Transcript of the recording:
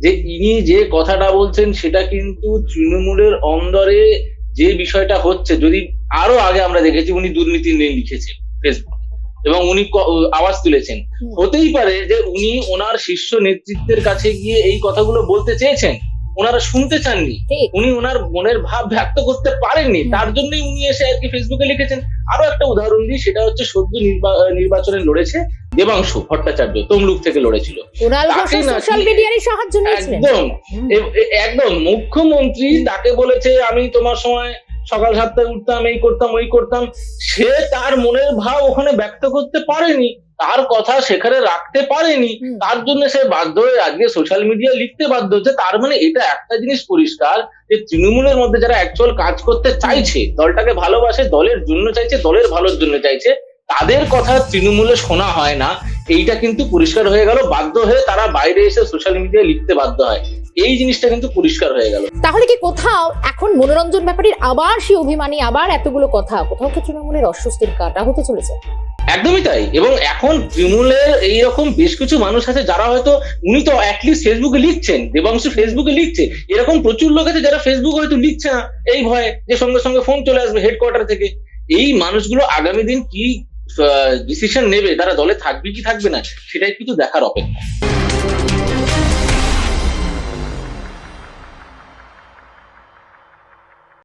যে ইনি যে কথাটা বলছেন সেটা কিন্তু তৃণমূলের অন্দরে যে বিষয়টা হচ্ছে যদি আরও আগে আমরা দেখেছি উনি দুর্নীতি নিয়ে লিখেছেন ফেসবুক এবং উনি আওয়াজ তুলেছেন। হতেই পারে যে উনি ওনার শীর্ষ নেতৃত্বের কাছে গিয়ে এই কথাগুলো বলতে চেয়েছেন। ওনারা শুনতে চাননি। উনি ওনার মনের ভাব ব্যক্ত করতে পারেননি। তার জন্যই উনি এসে আর কি ফেসবুকে লিখেছেন। আরও একটা উদাহরণ দিই সেটা হচ্ছে সদ্য নির্বা- নির্বাচনে লড়েছে দেবাংশু ভট্টাচার্য তমলুক থেকে লড়েছিল। একদম। একদম। মুখ্যমন্ত্রী তাকে বলেছে আমি তোমার সময় সকাল সাতটায় উঠতাম এই করতাম ওই করতাম। সে তার মনের ভাব ওখানে ব্যক্ত করতে পারেনি। তার কথা সেখানে রাখতে পারেনি তার জন্য সে বাধ্য হয়ে আজকে সোশ্যাল মিডিয়া লিখতে বাধ্য হচ্ছে। তার মানে এটা একটা জিনিস পরিষ্কার যে তৃণমূলের মধ্যে যারা অ্যাকচুয়াল কাজ করতে চাইছে দলটাকে ভালোবাসে দলের জন্য চাইছে দলের ভালোর জন্য চাইছে তাদের কথা তৃণমূলে শোনা হয় না। এইটা কিন্তু পরিষ্কার হয়ে গেল। বাধ্য হয়ে তারা বাইরে এসে সোশ্যাল মিডিয়ায় লিখতে বাধ্য হয়। এই জিনিসটা কিন্তু পরিষ্কার হয়ে গেল। তাহলে কি কোথাও এখন মনোরঞ্জন ব্যাপারীর আবার সেই অভিমানী আবার এতগুলো কথা? কোথাও কি তৃণমূলের অস্বস্তির কাটা হতে চলেছে? একদমই তাই। এবং এখন তৃণমূলের এইরকম বেশ কিছু মানুষ আছে যারা হয়তো উনি তো অ্যাটলিস্ট ফেসবুকে লিখছেন দেবাংশু ফেসবুকে লিখছে। এরকম প্রচুর লোক আছে যারা ফেসবুক হয়তো লিখছে না। এই ভয়ে যে সঙ্গে সঙ্গে ফোন চলে আসবে হেডকোয়ার্টার থেকে। এই মানুষগুলো আগামী দিন কি ডিসিশন নেবে তারা দলে থাকবে কি থাকবে না সেটাই কিন্তু দেখার অপেক্ষা।